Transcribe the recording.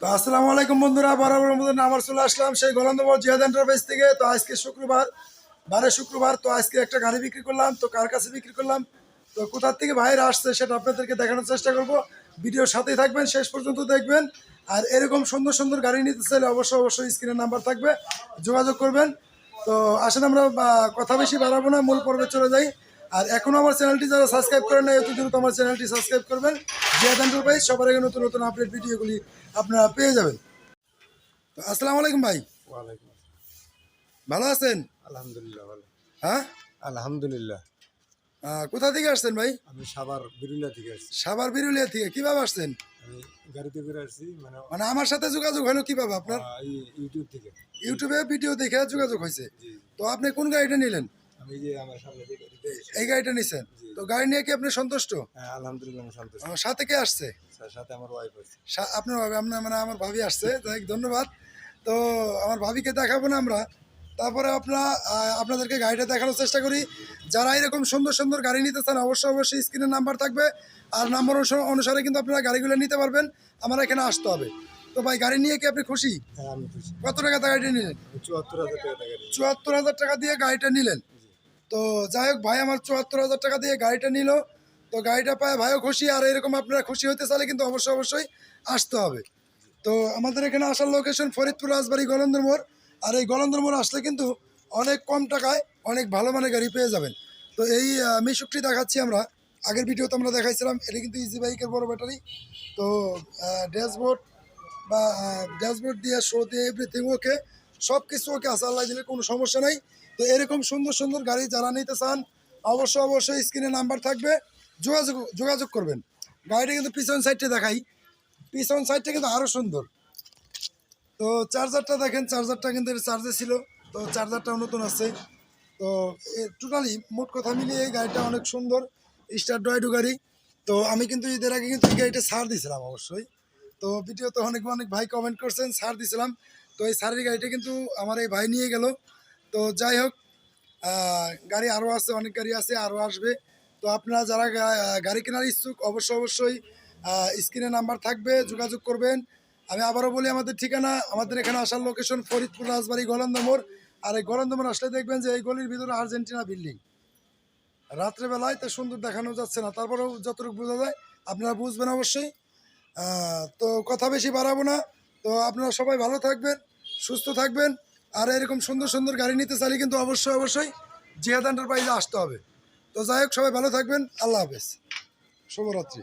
তো আসসালামু আলাইকুম বন্ধুরা বরাবর মতন আবার চলে আসলাম সেই গোলন্দবর জিহাদ এন্টারপ্রাইজ থেকে। তো আজকে শুক্রবার বারে শুক্রবার, তো আজকে একটা গাড়ি বিক্রি করলাম, তো কার কাছে বিক্রি করলাম, তো কোথার থেকে ভাইরা আসছে সেটা আপনাদেরকে দেখানোর চেষ্টা করব। ভিডিওর সাথেই থাকবেন, শেষ পর্যন্ত দেখবেন। আর এরকম সুন্দর সুন্দর গাড়ি নিতে চাইলে অবশ্যই অবশ্যই স্ক্রিনের নাম্বার থাকবে, যোগাযোগ করবেন। তো আসেন আমরা কথা বেশি বাড়াবো না, মূল পর্বে চলে যাই। আর এখনও আমার চ্যানেলটি যারা সাবস্ক্রাইব করেন না এত দ্রুত আমার চ্যানেলটি সাবস্ক্রাইব করবেন। জিয়াদ ভাই সবার আগে নতুন নতুন আপডেট ভিডিওগুলি আপনারা পেয়ে যাবেন। তো আসসালামু আলাইকুম ভাই। ওয়ালাইকুম ভালো আছেন? আলহামদুলিল্লাহ ভালো। হ্যাঁ? আলহামদুলিল্লাহ। কোথা থেকে আসছেন ভাই? আমি সাবার বিরুলিয়া থেকে আসছি। সাভার বিরুলিয়া থেকে কীভাবে আসছেন? আমি গাড়িতে করে আসছি মানে মানে আমার সাথে যোগাযোগ হলো কীভাবে আপনার? ইউটিউব থেকে। ইউটিউবে ভিডিও দেখে যোগাযোগ হয়েছে। তো আপনি কোন গাড়িটা নিলেন? এই গাড়িটা নিছেন? তো গাড়ি নিয়ে কি আপনি সন্তুষ্ট? হ্যাঁ আলহামদুলিল্লাহ সন্তুষ্ট। আমার সাথে কে আসছে? সাথে আমার ওয়াইফ আছে। আপনার ভাবি আপনার মানে আমার ভাবি আসছে যাই ধন্যবাদ। তো আমার ভাবিকে দেখাবো না আমরা। তারপরে আপনার আপনাদেরকে গাড়িটা দেখানোর চেষ্টা করি। যারা এরকম সুন্দর সুন্দর গাড়ি নিতে চান অবশ্যই অবশ্যই স্ক্রিনের নাম্বার থাকবে। আর নাম্বার অনুসারে কিন্তু আপনারা গাড়িগুলো নিতে পারবেন। আমার এখানে আসতে হবে। তো ভাই গাড়ি নিয়ে কি আপনি খুশি? হ্যাঁ কত টাকা গাড়িটা নিলেন? চুয়াত্তর হাজার টাকা চুয়াত্তর হাজার টাকা দিয়ে গাড়িটা নিলেন? তো যাই হোক, ভাই আমার চুয়াত্তর হাজার টাকা দিয়ে গাড়িটা নিল। তো গাড়িটা পায় ভাইও খুশি, আর এরকম আপনারা খুশি হতে চাইলে কিন্তু অবশ্যই অবশ্যই আসতে হবে। তো আমাদের এখানে আসার লোকেশন ফরিদপুর রাজবাড়ি গলন্দর মোড়। আর এই গলন্দর মোড় আসলে কিন্তু অনেক কম টাকায় অনেক ভালো মানের গাড়ি পেয়ে যাবেন। তো এই মিশুকটি দেখাচ্ছি আমরা। আগের ভিডিওতে আমরা দেখাইছিলাম, এটা কিন্তু ইজি বাইকের বড় ব্যাটারি। তো ড্যাশবোর্ড বা ড্যাশবোর্ড দিয়ে শো দিয়ে এভরিথিং ওকে সব কিছু ওকে আল্লাহ দিলে কোনো সমস্যা নেই। তো এরকম সুন্দর সুন্দর গাড়ি যারা নিতে চান অবশ্যই অবশ্যই স্ক্রিনে নাম্বার থাকবে। যোগাযোগ যোগাযোগ করবেন। গাড়িটা কিন্তু পিছন সাইডটা দেখাই। পিছন সাইডটা কিন্তু আরও সুন্দর। তো চার্জারটা দেখেন চার্জারটা কিন্তু চার্জে ছিল। তো চার্জারটাও নতুন আছে তো টোটালি মোট কথা মিলিয়ে এই গাড়িটা অনেক সুন্দর স্টার ডয়ডু গাড়ি। তো আমি কিন্তু ঈদের আগে কিন্তু এই গাড়িটা ছাড় দিয়েছিলাম অবশ্যই। তো ভিডিওতে অনেক অনেক ভাই কমেন্ট করছেন, ছাড় দিয়েছিলাম। তো এই সারের গাড়িটা কিন্তু আমার এই ভাই নিয়ে গেল। তো যাই হোক গাড়ি আরও আছে, অনেক গাড়ি আছে আরও আসবে। তো আপনারা যারা গাড়ি কেনার ইচ্ছুক, অবশ্যই অবশ্যই স্ক্রিনে নাম্বার থাকবে, যোগাযোগ করবেন। আমি আবারও বলি, আমাদের ঠিকানা, আমাদের এখানে আসার লোকেশন ফরিদপুর, রাজবাড়ি, গলন্দমোড়। আর এই গলন্দমোড় আসলে দেখবেন যে এই গলির ভিতরে আর্জেন্টিনা বিল্ডিং। রাত্রেবেলায় তো সুন্দর দেখানো যাচ্ছে না, তারপরেও যতটুকু বোঝা যায়, আপনারা বুঝবেন অবশ্যই। তো কথা বেশি বাড়াবো না। তো আপনারা সবাই ভালো থাকবেন, সুস্থ থাকবেন। আর এরকম সুন্দর সুন্দর গাড়ি নিতে চাইলে কিন্তু অবশ্যই অবশ্যই জিহাদ এন্টারপ্রাইজে আসতে হবে। তো যাই হোক, সবাই ভালো থাকবেন। আল্লাহ হাফেজ। শুভরাত্রি।